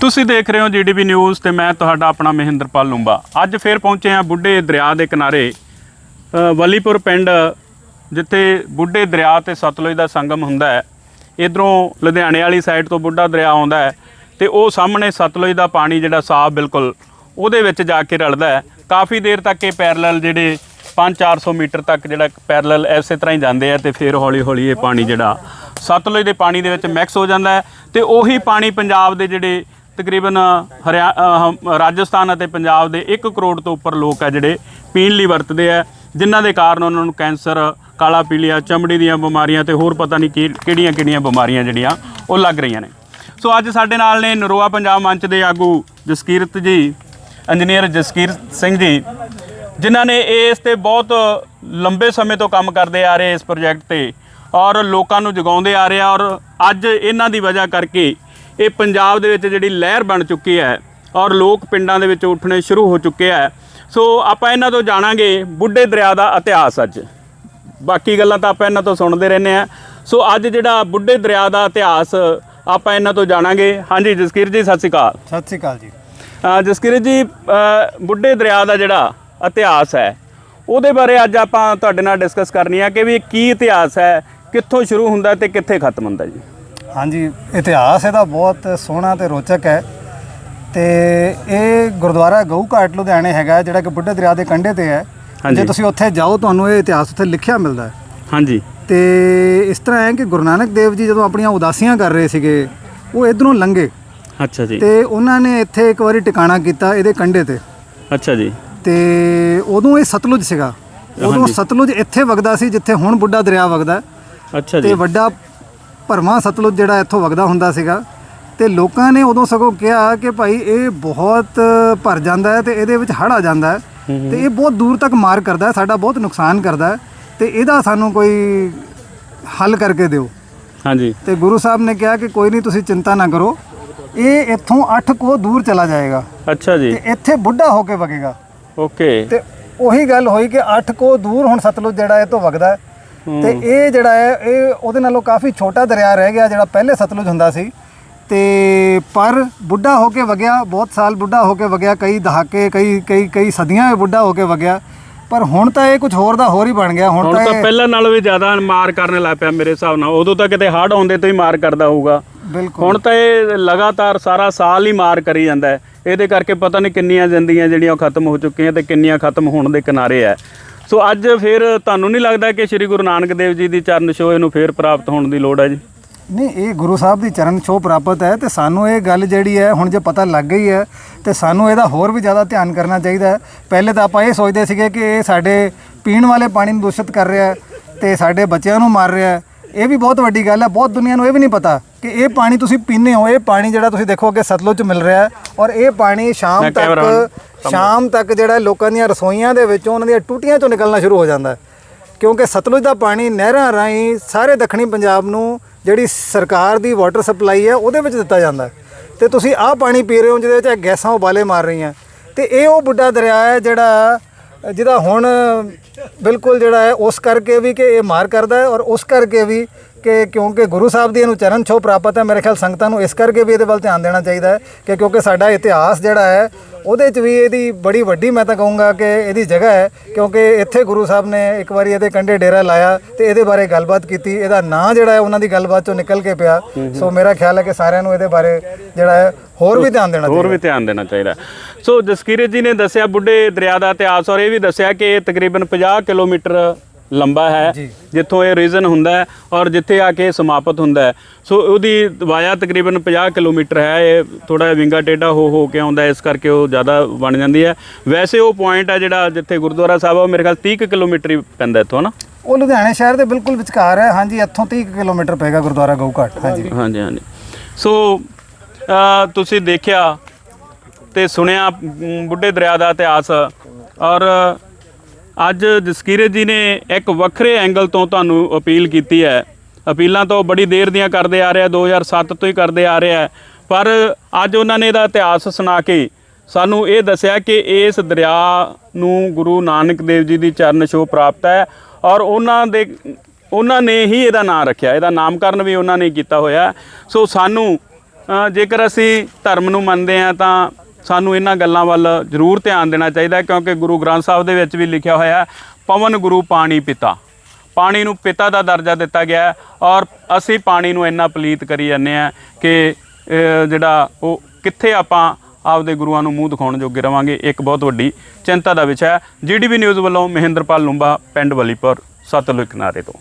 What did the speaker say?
ਤੁਸੀਂ ਦੇਖ ਰਹੇ ਹੋ ਜੀਡੀਪੀ ਨਿਊਜ਼ ਤੇ ਮੈਂ ਤੁਹਾਡਾ ਆਪਣਾ ਮਹਿੰਦਰਪਾਲ ਲੂੰਬਾ। ਅੱਜ ਫੇਰ ਪਹੁੰਚੇ ਹਾਂ ਬੁੱਢੇ ਦਰਿਆ ਦੇ ਕਿਨਾਰੇ ਵਲੀਪੁਰ ਪਿੰਡ, ਜਿੱਥੇ ਬੁੱਢੇ ਦਰਿਆ ਤੇ ਸਤਲੁਜ ਦਾ ਸੰਗਮ ਹੁੰਦਾ ਹੈ। ਇਧਰੋਂ ਲੁਧਿਆਣੇ ਵਾਲੀ ਸਾਈਡ ਤੋਂ ਬੁੱਢਾ ਦਰਿਆ ਆਉਂਦਾ ਹੈ ਤੇ ਉਹ ਸਾਹਮਣੇ ਸਤਲੁਜ ਦਾ ਪਾਣੀ ਜਿਹੜਾ ਸਾਫ਼ ਬਿਲਕੁਲ ਉਹਦੇ ਵਿੱਚ ਜਾ ਕੇ ਰਲਦਾ ਹੈ। ਕਾਫੀ ਦੇਰ ਤੱਕ ਇਹ ਪੈਰਲਲ ਜਿਹੜੇ 5-400 ਮੀਟਰ ਤੱਕ ਜਿਹੜਾ ਪੈਰਲਲ ਐਸੇ ਤਰ੍ਹਾਂ ਹੀ ਜਾਂਦੇ ਆ ਤੇ ਫਿਰ ਹੌਲੀ ਹੌਲੀ ਇਹ ਪਾਣੀ ਜਿਹੜਾ ਸਤਲੁਜ ਦੇ ਪਾਣੀ ਦੇ ਵਿੱਚ ਮਿਕਸ ਹੋ ਜਾਂਦਾ ਹੈ ਤੇ ਉਹੀ ਪਾਣੀ ਪੰਜਾਬ ਦੇ ਜਿਹੜੇ ਤਕਰੀਬਨ ਹਰਿਆ, ਅਹ ਰਾਜਸਥਾਨ ਅਤੇ ਪੰਜਾਬ ਦੇ 1 ਕਰੋੜ ਤੋਂ ਉੱਪਰ ਲੋਕ ਆ ਜਿਹੜੇ ਪੀਣ ਲਈ ਵਰਤਦੇ ਆ, ਜਿਨ੍ਹਾਂ ਦੇ ਕਾਰਨ ਉਹਨਾਂ ਨੂੰ ਕੈਂਸਰ, ਕਾਲਾ ਪੀਲੀਆ, ਚਮੜੀ ਦੀਆਂ ਬਿਮਾਰੀਆਂ ਤੇ ਹੋਰ ਪਤਾ ਨਹੀਂ ਕੀ- ਕਿਹੜੀਆਂ ਕਿਹੜੀਆਂ ਬਿਮਾਰੀਆਂ ਜਿਹੜੀਆਂ ਉਹ ਲੱਗ ਰਹੀਆਂ ਨੇ। ਸੋ ਅੱਜ ਸਾਡੇ ਨਾਲ ਨੇ ਨਰੋਆ ਪੰਜਾਬ ਮੰਚ ਦੇ ਆਗੂ ਜਸਕੀਰਤ ਜੀ, ਇੰਜੀਨੀਅਰ ਜਸਕੀਰਤ ਸਿੰਘ ਜੀ, ਜਿਨ੍ਹਾਂ ਨੇ ਇਸ ਤੇ ਬਹੁਤ ਲੰਬੇ ਸਮੇਂ ਤੋਂ ਕੰਮ ਕਰਦੇ ਆ ਰਹੇ ਇਸ ਪ੍ਰੋਜੈਕਟ ਤੇ ਔਰ ਲੋਕਾਂ ਨੂੰ ਜਗਾਉਂਦੇ ਆ ਰਹੇ ਆ ਔਰ ਅੱਜ ਇਹਨਾਂ ਦੀ ਵਜ੍ਹਾ ਕਰਕੇ ਇਹ ਪੰਜਾਬ ਦੇ ਵਿੱਚ ਜਿਹੜੀ ਲਹਿਰ ਬਣ ਚੁੱਕੀ ਹੈ ਔਰ ਲੋਕ ਪਿੰਡਾਂ ਦੇ ਵਿੱਚ ਉੱਠਣੇ ਸ਼ੁਰੂ ਹੋ ਚੁੱਕੇ ਆ ਸੋ ਆਪਾਂ ਇਹਨਾਂ ਤੋਂ ਜਾਣਾਂਗੇ ਬੁੱਢੇ ਦਰਿਆ ਦਾ ਇਤਿਹਾਸ ਅੱਜ। ਬਾਕੀ ਗੱਲਾਂ ਤਾਂ ਆਪਾਂ ਇਹਨਾਂ ਤੋਂ ਸੁਣਦੇ ਰਹਿੰਦੇ ਆ ਸੋ ਅੱਜ ਜਿਹੜਾ ਬੁੱਢੇ ਦਰਿਆ ਦਾ ਇਤਿਹਾਸ ਆਪਾਂ ਇਹਨਾਂ ਤੋਂ ਜਾਣਾਂਗੇ। ਹਾਂਜੀ ਜਸਕੀਰ ਜੀ ਸਤਿ ਸ਼੍ਰੀ ਅਕਾਲ। ਸਤਿ ਸ਼੍ਰੀ ਅਕਾਲ ਜੀ। ਅ, ਜਸਕੀਰਤ ਜੀ ਬੁੱਢੇ ਦਰਿਆ ਦਾ ਜਿਹੜਾ ਇਤਿਹਾਸ ਹੈ ਉਹਦੇ ਬਾਰੇ ਅੱਜ ਆਪਾਂ ਤੁਹਾਡੇ ਨਾਲ ਡਿਸਕਸ ਕਰਨੀ ਆ ਕਿ ਵੀ ਕੀ ਇਤਿਹਾਸ ਹੈ ਕਿੱਥੋਂ ਸ਼ੁਰੂ ਹੁੰਦਾ ਤੇ ਕਿੱਥੇ ਖਤਮ ਹੁੰਦਾ ਜੀ? ਹਾਂਜੀ ਇਤਿਹਾਸ ਇਹਦਾ ਬਹੁਤ ਸੋਹਣਾ ਤੇ ਰੋਚਕ ਹੈ। ਤੇ ਇਹ ਗੁਰਦੁਆਰਾ ਗਊ ਘਾਟ ਲੁਧਿਆਣੇ ਹੈਗਾ ਜਿਹੜਾ ਕਿ ਬੁੱਢੇ ਦਰਿਆ ਦੇ ਕੰਢੇ ਤੇ ਹੈ। ਜੇ ਤੁਸੀਂ ਉੱਥੇ ਜਾਓ ਤੁਹਾਨੂੰ ਇਹ ਇਤਿਹਾਸ ਉੱਥੇ ਲਿਖਿਆ ਮਿਲਦਾ ਹੈ। ਹਾਂਜੀ। ਤੇ ਇਸ ਤਰ੍ਹਾਂ ਹੈ ਕਿ ਗੁਰੂ ਨਾਨਕ ਦੇਵ ਜੀ ਜਦੋਂ ਆਪਣੀਆਂ ਉਦਾਸੀਆਂ ਕਰ ਰਹੇ ਸੀਗੇ ਉਹ ਇਧਰੋਂ ਲੰਘੇ। ਅੱਛਾ ਜੀ। ਤੇ ਉਹਨਾਂ ਨੇ ਇੱਥੇ ਇੱਕ ਵਾਰੀ ਟਿਕਾਣਾ ਕੀਤਾ ਇਹਦੇ ਕੰਢੇ ਤੇ। ਅੱਛਾ ਜੀ। ਤੇ ਉਦੋਂ ਇਹ ਸਤਲੁਜ ਸੀਗਾ। ਉਦੋਂ ਸਤਲੁਜ ਇੱਥੇ ਵਗਦਾ ਸੀ ਜਿੱਥੇ ਹੁਣ ਬੁੱਢਾ ਦਰਿਆ ਵਗਦਾ। ਅੱਛਾ ਤੇ ਜੀ। ਵੱਡਾ ਭਰਵਾਂ ਸਤਲੁਜ ਜਿਹੜਾ ਇੱਥੋਂ ਵਗਦਾ ਹੁੰਦਾ ਸੀਗਾ ਤੇ ਲੋਕਾਂ ਨੇ ਉਦੋਂ ਸਗੋਂ ਕਿਹਾ ਕਿ ਭਾਈ ਇਹ ਬਹੁਤ ਭਰ ਜਾਂਦਾ ਹੈ ਤੇ ਇਹਦੇ ਵਿੱਚ ਹੜ ਆ ਜਾਂਦਾ ਹੈ ਤੇ ਇਹ ਬਹੁਤ ਦੂਰ ਤੱਕ ਮਾਰ ਕਰਦਾ ਹੈ ਸਾਡਾ ਬਹੁਤ ਨੁਕਸਾਨ ਕਰਦਾ ਹੈ ਤੇ ਇਹਦਾ ਸਾਨੂੰ ਕੋਈ ਹੱਲ ਕਰਕੇ ਦਿਓ। ਹਾਂਜੀ। ਤੇ ਗੁਰੂ ਸਾਹਿਬ ਨੇ ਕਿਹਾ ਕਿ ਕੋਈ ਨਹੀਂ ਤੁਸੀਂ ਚਿੰਤਾ ਨਾ ਕਰੋ ਇਹ ਇੱਥੋਂ 8 ਕੋ ਦੂਰ ਚਲਾ ਜਾਏਗਾ। ਅੱਛਾ ਜੀ। ਤੇ ਇੱਥੇ ਬੁੱਢਾ ਹੋ ਕੇ ਵਗੇਗਾ। ਓਕੇ। ਤੇ ਉਹੀ ਗੱਲ ਹੋਈ ਕਿ 8 ਕੋ ਦੂਰ ਹੁਣ ਸਤਲੁਜ ਜਿਹੜਾ ਇਹ ਤੋਂ ਵਗਦਾ ਹੈ ਤੇ ਇਹ ਜਿਹੜਾ ਹੈ ਇਹ ਉਹਦੇ ਨਾਲੋਂ ਕਾਫੀ ਛੋਟਾ ਦਰਿਆ ਰਹਿ ਗਿਆ ਜਿਹੜਾ ਪਹਿਲੇ ਸਤਲੁਜ ਹੁੰਦਾ ਸੀ। ਤੇ ਪਰ ਬੁੱਢਾ ਹੋ ਕੇ ਵਗਿਆ ਬਹੁਤ ਸਾਲ ਬੁੱਢਾ ਹੋ ਕੇ ਵਗਿਆ ਕਈ ਦਹਾਕੇ ਕਈ ਕਈ ਕਈ ਸਦੀਆਂ ਇਹ ਬੁੱਢਾ ਹੋ ਕੇ ਵਗਿਆ। ਪਰ ਹੁਣ ਤਾਂ ਇਹ ਕੁਝ ਹੋਰ ਦਾ ਹੋਰ ਹੀ ਬਣ ਗਿਆ ਹੁਣ ਹੁਣ ਤਾਂ ਇਹ ਪਹਿਲਾਂ ਨਾਲੋਂ ਵੀ ਜ਼ਿਆਦਾ ਮਾਰ ਕਰਨ ਲੱਗ ਪਿਆ ਮੇਰੇ ਹਿਸਾਬ ਨਾਲ। ਉਦੋਂ ਤਾਂ ਕਿਤੇ ਹੜ ਆਉਂਦੇ ਤੋਂ ਹੀ ਮਾਰ ਕਰਦਾ ਹੋਊਗਾ। ਬਿਲਕੁਲ। ਹੁਣ ਤਾਂ ਇਹ ਲਗਾਤਾਰ ਸਾਰਾ ਸਾਲ ਹੀ ਮਾਰ ਕਰੀ ਜਾਂਦਾ ਹੈ। ਇਹਦੇ ਕਰਕੇ ਪਤਾ ਨਹੀਂ ਕਿੰਨੀਆਂ ਜ਼ਿੰਦਗੀਆਂ ਜਿਹੜੀਆਂ ਖਤਮ ਹੋ ਚੁੱਕੀਆਂ ਤੇ ਕਿੰਨੀਆਂ ਖਤਮ ਹੋਣ ਦੇ ਕਿਨਾਰੇ ਹੈ। ਸੋ ਅੱਜ ਫਿਰ ਤੁਹਾਨੂੰ ਨਹੀਂ ਲੱਗਦਾ ਕਿ ਸ੍ਰੀ ਗੁਰੂ ਨਾਨਕ ਦੇਵ ਜੀ ਦੀ ਚਰਨ ਛੋਹ ਇਹਨੂੰ ਫਿਰ ਪ੍ਰਾਪਤ ਹੋਣ ਦੀ ਲੋੜ ਹੈ ਜੀ? ਨਹੀਂ, ਇਹ ਗੁਰੂ ਸਾਹਿਬ ਦੀ ਚਰਨ ਛੋਹ ਪ੍ਰਾਪਤ ਹੈ ਤੇ ਸਾਨੂੰ ਇਹ ਗੱਲ ਜਿਹੜੀ ਹੈ, ਹੁਣ ਜੇ ਪਤਾ ਲੱਗ ਗਈ ਹੈ, ਤੇ ਸਾਨੂੰ ਇਹਦਾ ਹੋਰ ਵੀ ਜ਼ਿਆਦਾ ਧਿਆਨ ਕਰਨਾ ਚਾਹੀਦਾ ਹੈ। ਪਹਿਲੇ ਤਾਂ ਆਪਾਂ ਇਹ ਸੋਚਦੇ ਸੀਗੇ ਕਿ ਇਹ ਸਾਡੇ ਪੀਣ ਵਾਲੇ ਪਾਣੀ ਨੂੰ ਦੂਸ਼ਿਤ ਕਰ ਰਿਹਾ ਹੈ ਤੇ ਸਾਡੇ ਬੱਚਿਆਂ ਨੂੰ ਮਾਰ ਰਿਹਾ ਹੈ। ਇਹ ਵੀ ਬਹੁਤ ਵੱਡੀ ਗੱਲ ਹੈ ਬਹੁਤ ਦੁਨੀਆ ਨੂੰ ਇਹ ਵੀ ਨਹੀਂ ਪਤਾ ਕਿ ਇਹ ਪਾਣੀ ਤੁਸੀਂ ਪੀਂਦੇ ਹੋ ਇਹ ਪਾਣੀ ਜਿਹੜਾ ਤੁਸੀਂ ਦੇਖੋਗੇ ਸਤਲੁਜ ਚ ਮਿਲ ਰਿਹਾ ਹੈ ਔਰ ਇਹ ਪਾਣੀ ਸ਼ਾਮ ਤੱਕ ਸ਼ਾਮ ਤੱਕ ਜਿਹੜਾ ਲੋਕਾਂ ਦੀਆਂ ਰਸੋਈਆਂ ਦੇ ਵਿੱਚੋਂ ਉਹਨਾਂ ਦੀਆਂ ਟੂਟੀਆਂ ਚੋਂ ਨਿਕਲਣਾ ਸ਼ੁਰੂ ਹੋ ਜਾਂਦਾ ਹੈ। ਕਿਉਂਕਿ ਸਤਲੁਜ ਦਾ ਪਾਣੀ ਨਹਿਰਾਂ ਰਾਹੀਂ ਸਾਰੇ ਦੱਖਣੀ ਪੰਜਾਬ ਨੂੰ ਜਿਹੜੀ ਸਰਕਾਰ ਦੀ ਵਾਟਰ ਸਪਲਾਈ ਹੈ ਉਹਦੇ ਵਿੱਚ ਦਿੱਤਾ ਜਾਂਦਾ ਤੇ ਤੁਸੀਂ ਆਹ ਪਾਣੀ ਪੀ ਰਹੇ ਹੋ ਜਿਹਦੇ ਵਿੱਚ ਗੈਸਾਂ ਉਬਾਲੇ ਮਾਰ ਰਹੀਆਂ। ਤੇ ਇਹ ਉਹ ਬੁੱਢਾ ਦਰਿਆ ਹੈ ਜਿਹੜਾ ਜਿਹਦਾ ਹੁਣ ਬਿਲਕੁਲ ਜਿਹੜਾ ਹੈ ਉਸ ਕਰਕੇ ਵੀ ਕਿ ਇਹ ਮਾਰ ਕਰਦਾ ਹੈ ਔਰ ਉਸ ਕਰਕੇ ਵੀ ਕਿ ਕਿਉਂਕਿ ਗੁਰੂ ਸਾਹਿਬ ਦੀ ਇਹਨੂੰ ਚਰਨ ਛੋਹ ਪ੍ਰਾਪਤ ਹੈ ਮੇਰੇ ਖਿਆਲ ਸੰਗਤਾਂ ਨੂੰ ਇਸ ਕਰਕੇ ਵੀ ਇਹਦੇ ਵੱਲ ਧਿਆਨ ਦੇਣਾ ਚਾਹੀਦਾ ਹੈ ਕਿ ਕਿਉਂਕਿ ਸਾਡਾ ਇਤਿਹਾਸ ਜਿਹੜਾ ਹੈ ਉਹਦੇ 'ਚ ਵੀ ਇਹਦੀ ਬੜੀ ਵੱਡੀ ਮੈਂ ਤਾਂ ਕਹੂੰਗਾ ਕਿ ਇਹਦੀ ਜਗ੍ਹਾ ਹੈ ਕਿਉਂਕਿ ਇੱਥੇ ਗੁਰੂ ਸਾਹਿਬ ਨੇ ਇੱਕ ਵਾਰੀ ਇਹਦੇ ਕੰਢੇ ਡੇਰਾ ਲਾਇਆ ਤੇ ਇਹਦੇ ਬਾਰੇ ਗੱਲਬਾਤ ਕੀਤੀ ਇਹਦਾ ਨਾਂ ਜਿਹੜਾ ਹੈ ਉਹਨਾਂ ਦੀ ਗੱਲਬਾਤ ਚੋਂ ਨਿਕਲ ਕੇ ਪਿਆ। ਸੋ ਮੇਰਾ ਖਿਆਲ ਹੈ ਕਿ ਸਾਰਿਆਂ ਨੂੰ ਇਹਦੇ ਬਾਰੇ ਜਿਹੜਾ ਹੈ ਹੋਰ ਵੀ ਧਿਆਨ ਦੇਣਾ ਹੋਰ ਵੀ ਧਿਆਨ ਦੇਣਾ ਚਾਹੀਦਾ ਸੋ ਜਸਕੀਰਤ ਜੀ ਨੇ ਦੱਸਿਆ ਬੁੱਢੇ ਦਰਿਆ ਦਾ ਇਤਿਹਾਸ ਔਰ ਇਹ ਵੀ ਦੱਸਿਆ ਕਿ ਇਹ ਤਕਰੀਬਨ 50 ਕਿਲੋਮੀਟਰ ਲੰਬਾ ਹੈ। ਜਿੱਥੋਂ ਇਹ ਰੀਜਨ ਹੁੰਦਾ ਔਰ ਜਿੱਥੇ ਆ ਕੇ ਸਮਾਪਤ ਹੁੰਦਾ ਸੋ ਉਹਦੀ ਵਾਇਆ ਤਕਰੀਬਨ 50 ਕਿਲੋਮੀਟਰ ਹੈ ਇਹ ਥੋੜਾ ਜਿਹਾ ਵਿੰਗਾ ਟੇਢਾ ਹੋ ਹੋ ਕੇ ਆਉਂਦਾ ਇਸ ਕਰਕੇ ਉਹ ਜ਼ਿਆਦਾ ਬਣ ਜਾਂਦੀ ਹੈ। ਵੈਸੇ ਉਹ ਪੁਆਇੰਟ ਹੈ ਜਿਹੜਾ ਜਿੱਥੇ ਗੁਰਦੁਆਰਾ ਸਾਹਿਬ ਆ ਉਹ ਮੇਰੇ ਖਿਆਲ 30 ਕੁ ਕਿਲੋਮੀਟਰ ਹੀ ਪੈਂਦਾ ਇੱਥੋਂ ਨਾ ਉਹ ਲੁਧਿਆਣੇ ਸ਼ਹਿਰ ਦੇ ਬਿਲਕੁਲ ਵਿਚਕਾਰ ਹੈ। ਹਾਂਜੀ ਇੱਥੋਂ 30 ਕਿਲੋਮੀਟਰ ਪਏਗਾ ਗੁਰਦੁਆਰਾ ਗਊ ਘਾਟ ਹਾਂਜੀ ਹਾਂਜੀ। ਹਾਂਜੀ ਸੋ ਤੁਸੀਂ ਦੇਖਿਆ ਤੇ ਸੁਣਿਆ ਬੁੱਢੇ ਦਰਿਆ ਦਾ ਇਤਿਹਾਸ। ਔਰ ਅੱਜ ਜਸਕੀਰਤ ਜੀ ਨੇ ਇੱਕ ਵੱਖਰੇ ਐਂਗਲ ਤੋਂ ਤੁਹਾਨੂੰ ਅਪੀਲ ਕੀਤੀ ਹੈ। ਅਪੀਲਾਂ ਤੋਂ ਬੜੀ ਦੇਰ ਦੀਆਂ ਕਰਦੇ ਆ ਰਿਹਾ 2007 ਤੋਂ ਹੀ ਕਰਦੇ ਆ ਰਿਹਾ ਪਰ ਅੱਜ ਉਹਨਾਂ ਨੇ ਇਹਦਾ ਇਤਿਹਾਸ ਸੁਣਾ ਕੇ ਸਾਨੂੰ ਇਹ ਦੱਸਿਆ ਕਿ ਇਸ ਦਰਿਆ ਨੂੰ ਗੁਰੂ ਨਾਨਕ ਦੇਵ ਜੀ ਦੀ ਚਰਨ ਛੋਹ ਪ੍ਰਾਪਤ ਹੈ ਔਰ ਉਹਨਾਂ ਦੇ, ਉਹਨਾਂ ਨੇ ਹੀ ਇਹਦਾ ਨਾਮ ਰੱਖਿਆ। ਇਹਦਾ ਨਾਮਕਰਨ ਵੀ ਉਹਨਾਂ ਨੇ ਕੀਤਾ ਹੋਇਆ। ਸੋ ਸਾਨੂੰ ਜੇਕਰ ਅਸੀਂ ਧਰਮ ਨੂੰ ਮੰਨਦੇ ਹਾਂ ਤਾਂ ਸਾਨੂੰ ਇਹਨਾਂ ਗੱਲਾਂ ਵੱਲ ਜ਼ਰੂਰ ਧਿਆਨ ਦੇਣਾ ਚਾਹੀਦਾ ਕਿਉਂਕਿ ਗੁਰੂ ਗ੍ਰੰਥ ਸਾਹਿਬ ਦੇ ਵਿੱਚ ਵੀ ਲਿਖਿਆ ਹੋਇਆ ਹੈ, ਪਵਨ ਗੁਰੂ ਪਾਣੀ ਪਿਤਾ। ਪਾਣੀ ਨੂੰ ਪਿਤਾ ਦਾ ਦਰਜਾ ਦਿੱਤਾ ਗਿਆ ਔਰ ਅਸੀਂ ਪਾਣੀ ਨੂੰ ਇੰਨਾ ਪਲੀਤ ਕਰੀ ਜਾਂਦੇ ਆ ਕਿ ਜਿਹੜਾ ਉਹ ਕਿੱਥੇ ਆਪਾਂ ਆਪਦੇ ਗੁਰੂਆਂ ਨੂੰ ਮੂੰਹ ਦਿਖਾਉਣ ਜੋਗੇ ਰਵਾਂਗੇ, ਇੱਕ ਬਹੁਤ ਵੱਡੀ ਚਿੰਤਾ ਦਾ ਵਿਸ਼ਾ ਹੈ। ਜੀਡੀਬੀ ਨਿਊਜ਼ ਵੱਲੋਂ ਮਹਿੰਦਰਪਾਲ ਲੂੰਬਾ, ਪਿੰਡ ਵਲੀਪੁਰ, ਸਤਲੁਜ ਕਿਨਾਰੇ ਤੋਂ।